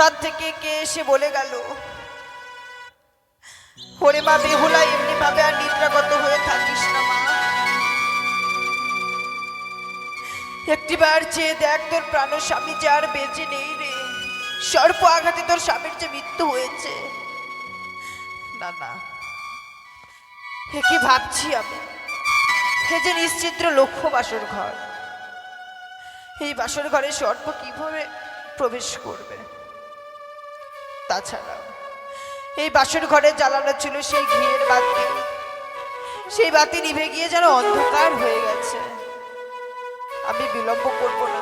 কোথার থেকে কে এসে বলে গেল, ওরে মা, বেহুলা এমনি ভাবে আর নিদ্রাগত হয়ে থাকিস না মা। একটিবার চেয়ে দেখ তোর প্রাণ স্বামী যে আর বেঁচে নেই রে। সর্প আঘাতে তোর স্বামীর যে মৃত্যু হয়েছে। না না এ কি ভাবছি আমি। হে যে নিশ্চিত্র লক্ষ্য বাসর ঘর। এই বাসর ঘরে সর্প কীভাবে প্রবেশ করবে? তাছাড়া এই বাসর ঘরে জ্বালানো ছিল সেই ঘিয়ের বাতি। সেই বাতি নিভে গিয়ে যেন অন্ধকার হয়ে গেছে। আমি বিলম্ব করব না।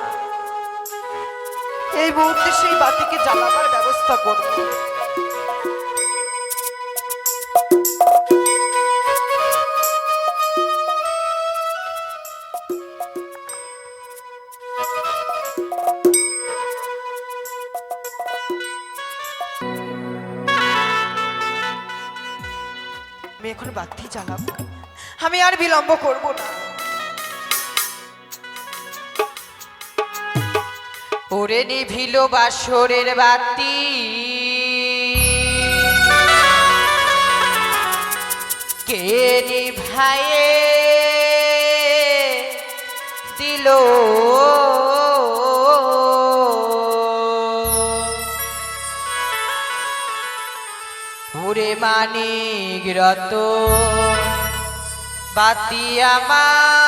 এই মুহূর্তে সেই বাতিকে জ্বালাবার ব্যবস্থা করব। বাতি জ্বালাবো আমি আর বিলম্ব করব না। ওরে নিভিল বাসরের বাতি। কে নিভায়ে দিল? মানিক রত। বাতি আমার।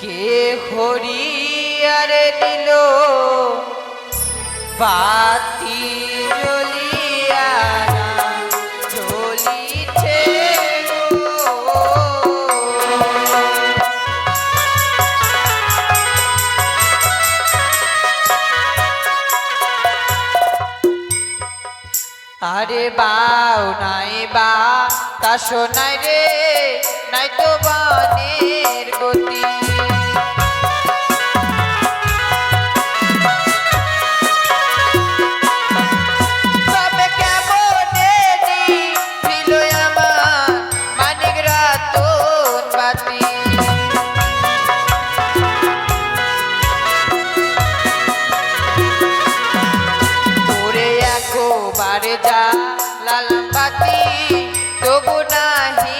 কে হরিয়ারে দিল বাতি বাউ নাই বা কাশো নাই রে নাই তো বানের গতি। তবে তবু নাহি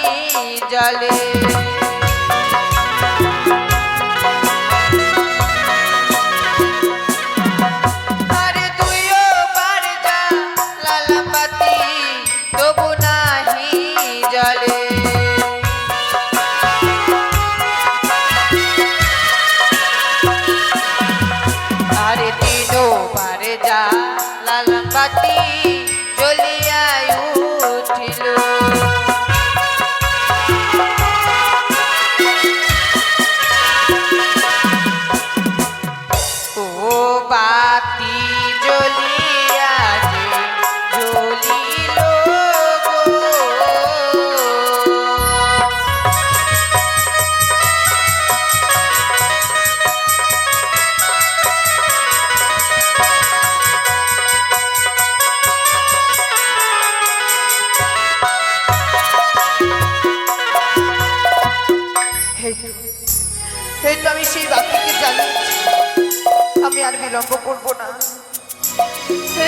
জলে। বাতি জ্বলিয়া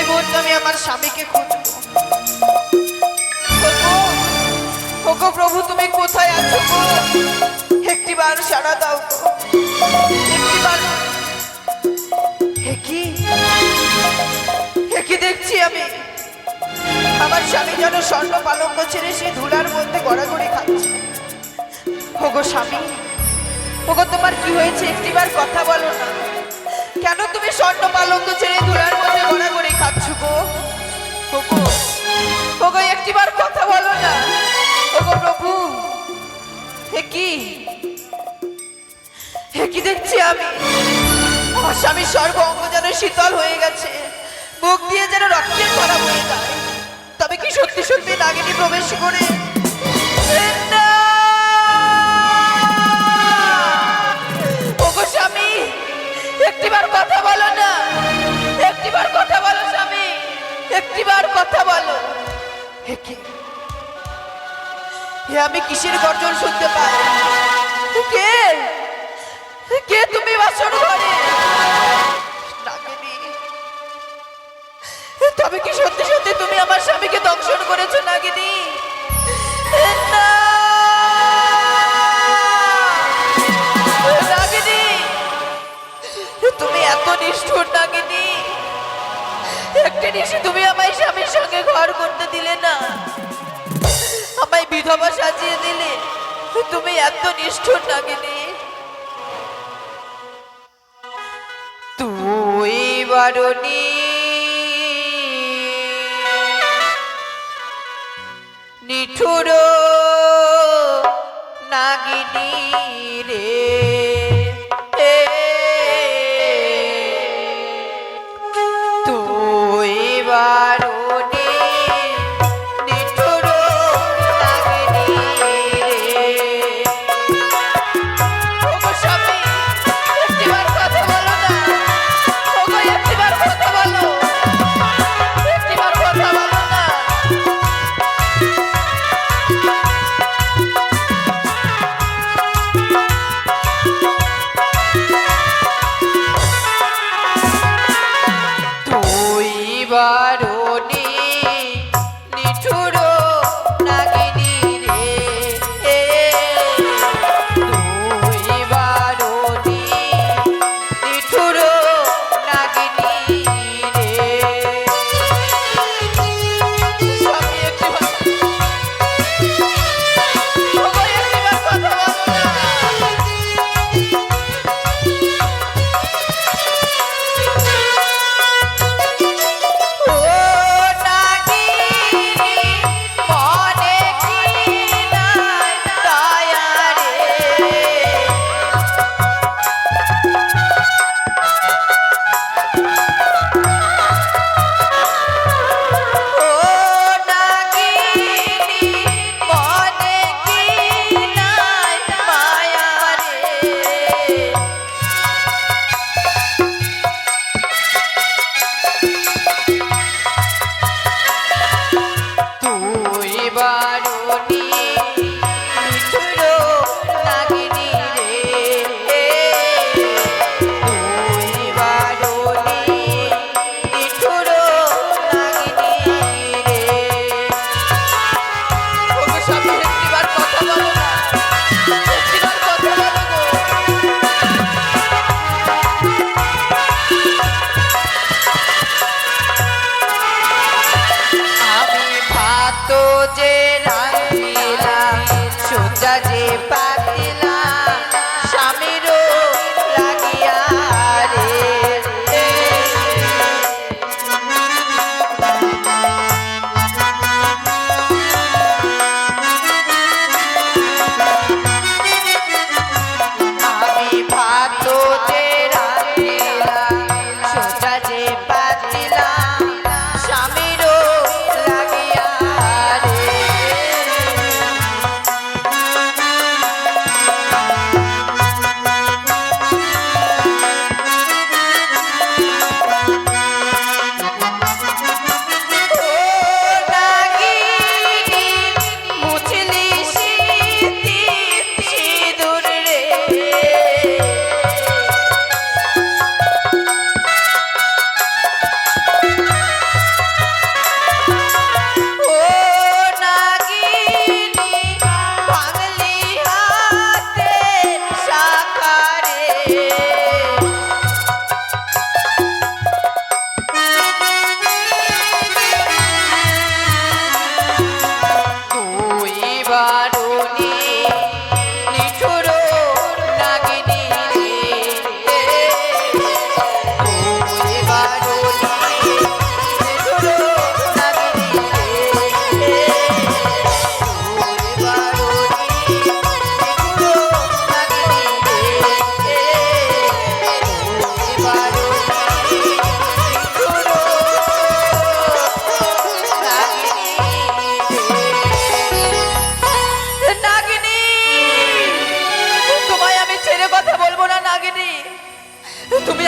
মুহূর্তে আমি আমার স্বামীকে খুঁজব। প্রভু, তুমি কোথায় আছো গো? একটিবার সারা দাও কি দেখছি আমি? আমার স্বামী যেন স্বর্ণ পালঙ্ক ছেড়ে সেই ধুলার মধ্যে গড়াগড়ি খাচ্ছে। ওগো স্বামী, ওগো তোমার কি হয়েছে? একটিবার কথা বলো না। কেন তুমি স্বর্ণ পালঙ্ক ছেড়ে ধুলার মধ্যে গড়াগড়ি খাচ্ছ গো? ওগো ওগো, একটিবার কথা বলো না। ওগো, প্রভু হে কি? হে কি দেখছি আমি? আমার স্বামীর সর্ব অঙ্গ যেন শীতল হয়ে গেছে। মুখ দিয়ে যেন রক্তের ধারা বয়ে যায়। তবে কি সত্যি সত্যি নাগিনী প্রবেশ করে? হে আমি কিসের গর্জন শুনতে পাই? কে? কে তুমি বাসন করে তবে কি সত্যি সত্যি তুমি আমার স্বামীকে দংশন করেছ, নাগিনী? তুমি এত নিষ্ঠুর নাগিনি। একটা নিশে তুমি আমার স্বামীর সঙ্গে ঘর করতে দিলে না। বিধবা সাজিয়ে দিলে তুমি এত নিষ্ঠুর নাগিনি। তুই বারণী। নিঠুর নাগিনী রে। তুই বারণী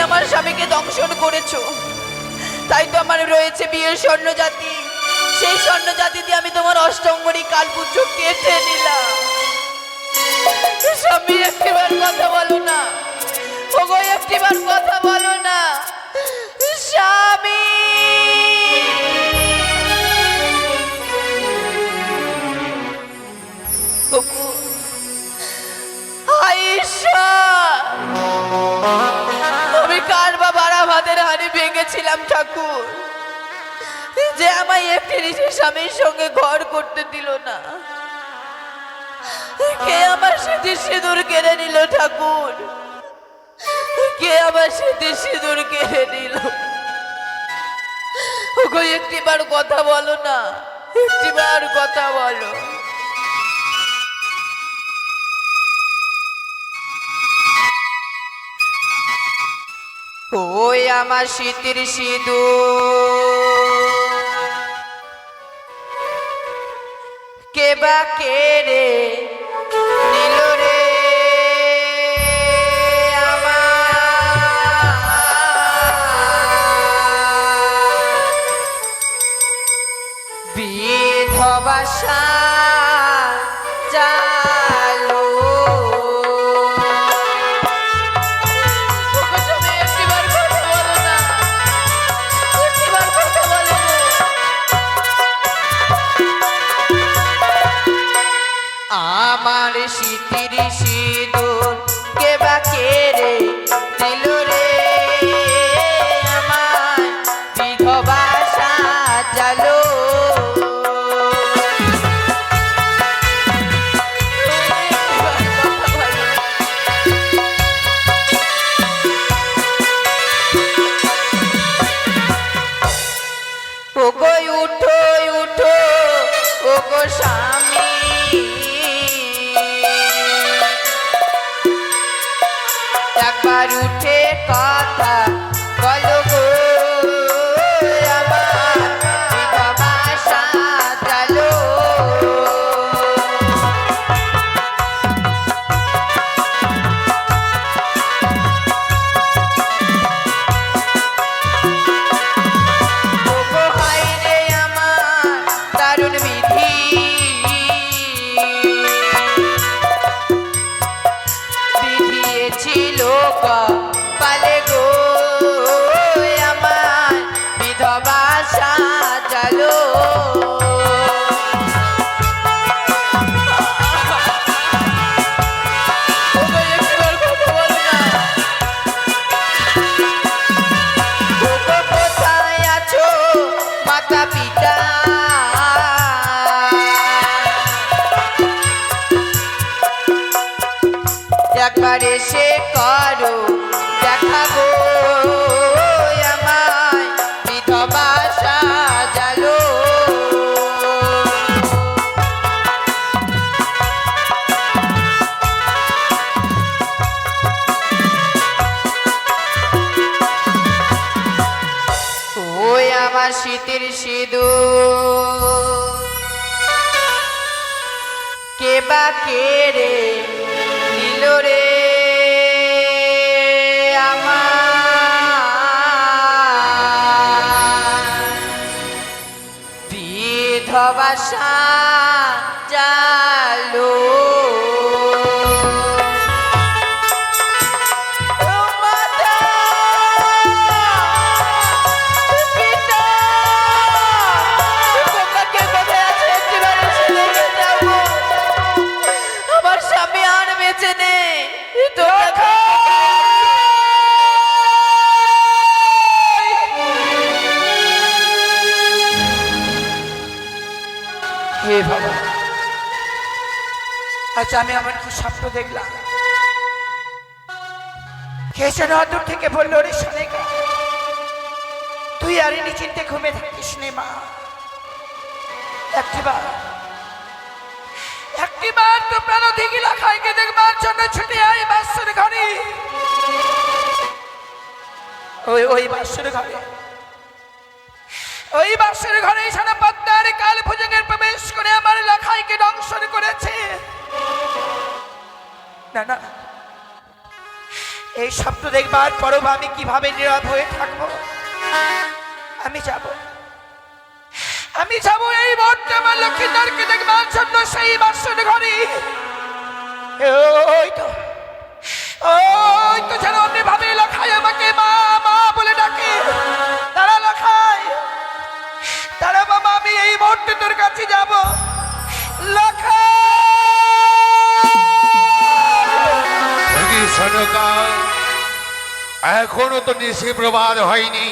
আমার স্বামীকে দংশন করেছ। তাই তো আমার রয়েছে বিয়ের স্বর্ণ জাতি সেই স্বর্ণজাতি দিয়ে আমি তোমার অষ্টঙ্গরী কালপুজ কেটে নিলাম। স্বামী, একটিবার কথা বলো না। ওগো, একটিবার কথা বলো না। স্বামী! আইসা মানে ভেঙেছিলাম ঠাকুর? যে আমায় একটি ঋষির স্বামীর সঙ্গে ঘর করতে দিল না। কে আমার স্মৃতির সিঁদুর কেড়ে নিল ঠাকুর? কে আমার স্মৃতির সিঁদুর কেড়ে নিল? ওগো, একটিবার কথা বলো না, একটিবার কথা বলো। ওই আমার শীতের সিঁদুর। কে বা কে রে নিল রে আমার শীতির সিঁদুর কে বা কে রে দিল রে? আমার বিধবা সাজালো। ওগো উঠো উঠো। ওগো স্বামী একবার উঠে কথা। সাজালো আমার শীতের সিঁদুর কে বা কে রে নিল রে আমার? বিধবা আচ্ছা আমি আমার কি স্বপ্ন দেখলাম। কে যেন দূর থেকে বলল রে সোনেকা তুই আর নিচিন্তে ঘুমে থাকিস নে মা। একটিবার একটিবার তো প্রাণ দিঘিলা খাইকে দেখবার জন্য ছুটে আয় বাসুর ঘরে। ওই ওই বাসুর ঘরে। ওই বাসের ঘরে সারা পদ্মার কাল ভুজঙ্গের প্রবেশ করে আমার লাখাইকে দংশন না না। এই স্বপ্ন দেখবার পরও আমি কীভাবে নীরব হয়ে থাকব? আমি যাব। আমি যাব এই মুহূর্তে আমার লক্ষ্মীদারকে দেখবার জন্য সেই বাসের ঘরে। ওই তো ওই তো যেন অন্য ভাবে লাখাই আমাকে মা মা বলে ডাকে। তারা লাখায় তারা বাবা, আমি এই মুহূর্তে তোর কাছে যাব। লাখা সনকা এখনও তো নিশি প্রবাদ হয়নি।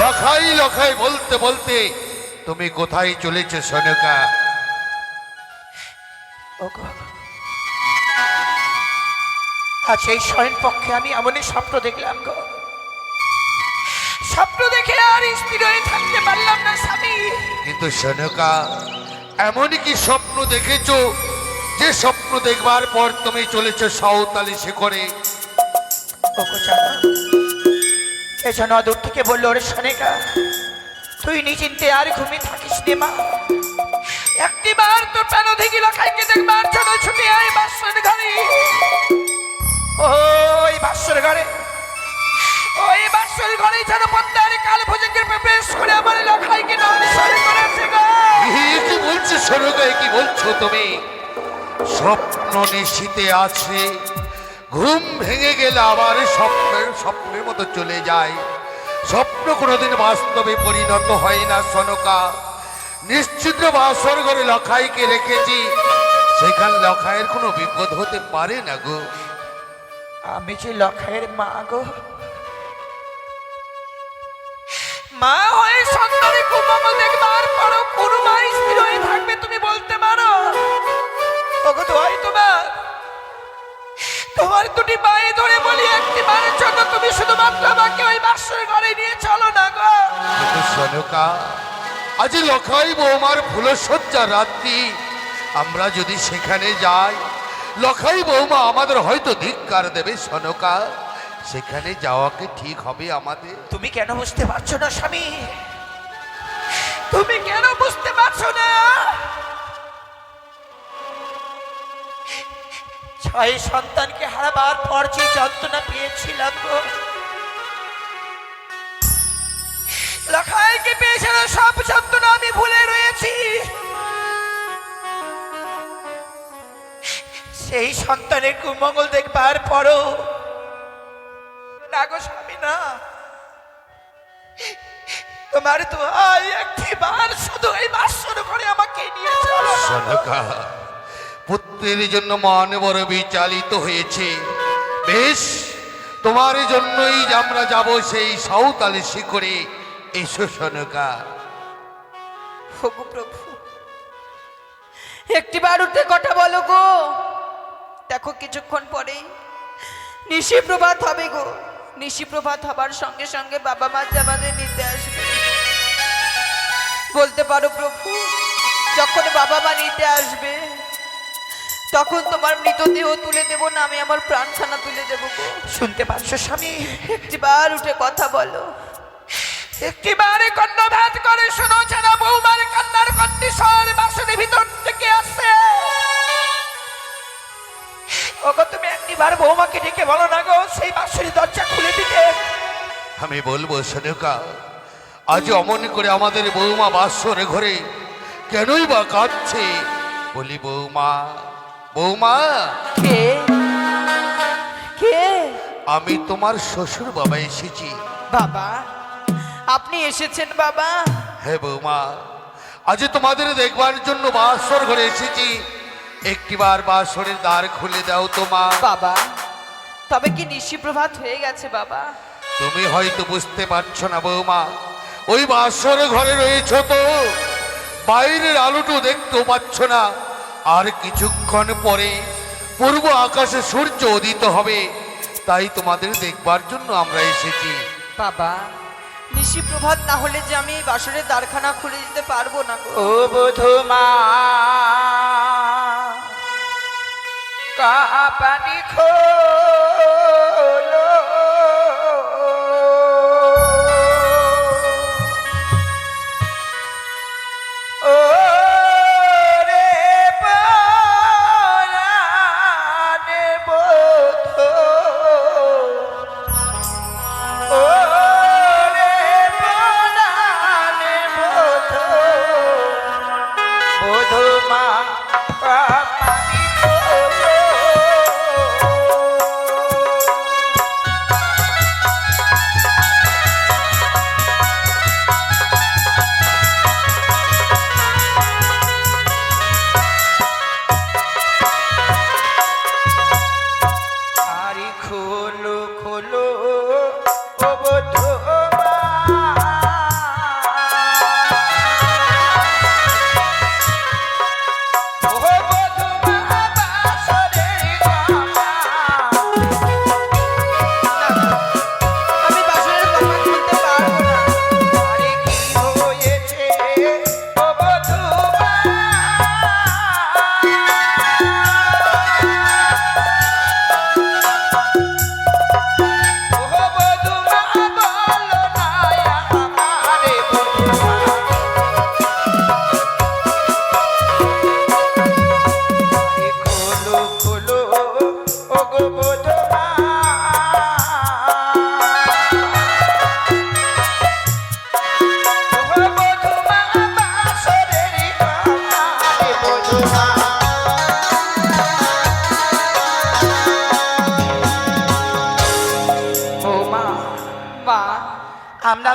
লখাই লখাই বলতে বলতে তুমি কোথায় চলেছ সনকা আজ এই শয়ন পক্ষে আমি এমনই স্বপ্ন দেখলাম গো। স্বপ্ন দেখে আর স্থির হয়ে থাকতে পারলাম না স্বামী। কিন্তু সনকা এমন কি স্বপ্ন দেখেছ যে স্বপ্ন দেখবার পর তুমি চলেছ সাঁওতালি শিখরে। এজন্য দূর থেকে বলল ওরে সনেকা তুই নিচিন্তে আর ঘুমিয়ে থাকিস নে মা। একটি বার তোর প্রাণ থেকে লখাইকে দেখবার জন্য ছুটে আয় বাসর ঘরে। ওই বাসর ঘরে ওই বাসর ঘরে যেন পদ্মার কাল ভোজকের প্রবেশ করে আমার লখাইকে গো। এ কি বলছো সনকা কি বলছো তুমি? স্বপ্ন নিশীতে আছে। ঘুম ভেঙে গেলে আবার স্বপ্নের স্বপ্নের মতো চলে যায়। স্বপ্ন কোনোদিন বাস্তবে পরিণত হয় না, সনকা। নিশ্চিত বাসর ঘরে লখাইকে রেখেছি। সেখানে লখাইয়ের কোনো বিপদ হতে পারে না গো। আমি যে লখাইয়ের মা গো। মা হয়ে সন্তানে কুমঙ্গল দেখবার কোন মা স্থির হয়ে থাকবে, তুমি বলতে পারো? ওগো তোমার। তোমার দুটি পায়ে ধরে বলি একটি মায়ের জন্য তুমি শুধুমাত্র আমাকে ওই বাসর ঘরে নিয়ে চলো না গো। সনকা আজ লখাই বৌমার ফুলসজ্জা রাত্রি। আমরা যদি সেখানে যাই লখাই বৌমা আমাদের হয়তো ধিক্কার দেবে সনকা। সেখানে যাওয়াকে ঠিক হবে আমাদের। তুমি কেন বুঝতে পারছ না স্বামী? তুমি কেন বুঝতে পারছ না? ছয় সন্তানকে হারাবার পর যে যন্ত্রণা পেয়েছিলাম গো। লখাইকে পেয়েছিল সব যন্ত্রণা আমি ভুলে রয়েছি। সেই সন্তানের কুমঙ্গল দেখবার পরও না গো স্বামী, না। তোমার তো আই একটি বার শুধু এই বাসর ঘরে আমাকে নিয়ে চলো। পুত্রের জন্য মন বড় বিচালিত হয়েছে। বেশ, তোমার জন্যই আমরা যাব সেই সাঁওতালি শিখরে। এসো সনকা। ওগো প্রভু একটি বার উঠে কথা বলো গো। দেখো কিছুক্ষণ পরেই নিশি প্রভাত হবে গো। নিশি প্রভাত হবার সঙ্গে সঙ্গে বাবা মা আমাদের নিতে আসবে। বলতে পারো প্রভু, যখন বাবা মা নিতে আসবে তখন তোমার মৃতদেহ তুলে দেবো না আমি আমার প্রাণখানা তুলে দেবো শুনতে পাচ্ছ স্বামী? একটি বার উঠে কথা বলো। একটি বারে কর্ণভাত করে শোনো যেন বৌমার কান্নার কণ্ঠস্বর বাসনের ভিতর থেকে আসছে। ওগো তুমি একটিবার বৌমাকে ডেকে বলো না গো সেই বাসনের দরজা খুলে দিতে। আমি বলব সনকা আজ অমন করে আমাদের বৌমা বাসর ঘরে কেনই বা কাঁদছে? বলি বৌমা বৌমা। কে? কে? আমি তোমার শ্বশুর বাবা এসেছি। বাবা? আপনি এসেছেন বাবা? হ্যাঁ বৌমা আজ তোমাদের দেখবার জন্য বাসর ঘরে এসেছি। একটিবার বাসরের দ্বার খুলে দাও তোমা বাবা তবে কি নিশি প্রভাত হয়ে গেছে বাবা? তুমি হয়তো বুঝতে পারছ না বৌমা ওই বাসর ঘরে রয়েছ তো। বাইরের আলোটু দেখতেও পাচ্ছ না। আর কিছুক্ষণ পরে পূর্ব আকাশে সূর্য উদিত হবে। তাই তোমাদের দেখবার জন্য আমরা এসেছি। বাবা নিশি প্রভাত না হলে যে আমি বাসরের দ্বারখানা খুলে দিতে পারব না গো। ও বধুমা কাপানি খোলো।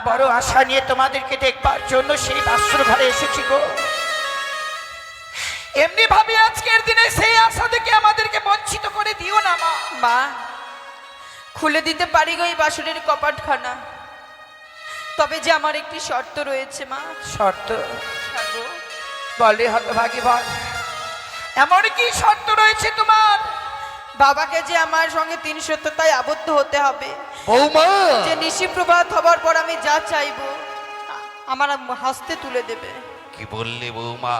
বড় আশা নিয়ে তোমাদেরকে দেখবার জন্য সেই বাস্ত্র ঘরে এসেছি গো। এমনি ভাবে আজকের দিনে সেই আশা থেকে আমাদেরকে বঞ্চিত করে দিও না মা। মা খুলে দিতে পারি গো এই বাসনের কপাটখানা। তবে যে আমার একটি শর্ত রয়েছে মা। শর্ত। বলে হতভাগী বল। এমন কি শর্ত রয়েছে তোমার। বাবাকে যে আমার সঙ্গে তিন সত্যতায় আবদ্ধ হতে হবে। বৌমা! যে নিশি প্রভাত হবার পর আমি যা চাইব আমার হাসতে তুলে দেবে। কি বললে বৌমা?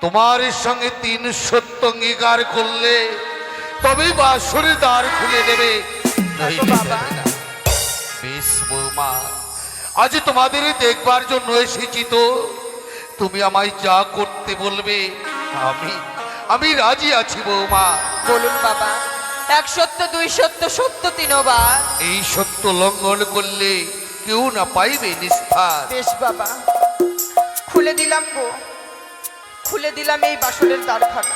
তোমার সঙ্গে তিন সত্য অঙ্গীকার করলে তবে বাসরে দ্বার খুলে দেবে। বেশ বৌমা আজ তোমাদের দেখবার জন্য এসেছি তো। তুমি আমায় যা করতে বলবে আমি আমি রাজি আছি বৌমা। বলুন বাবা এক সত্য দুই সত্য সত্য তিনবা এই সত্য লঙ্ঘন করলে কেউ না পাইবে নিস্তার বেশ বাবা খুলে দিলাম গো। খুলে দিলাম এই বাসনের দ্বারখানা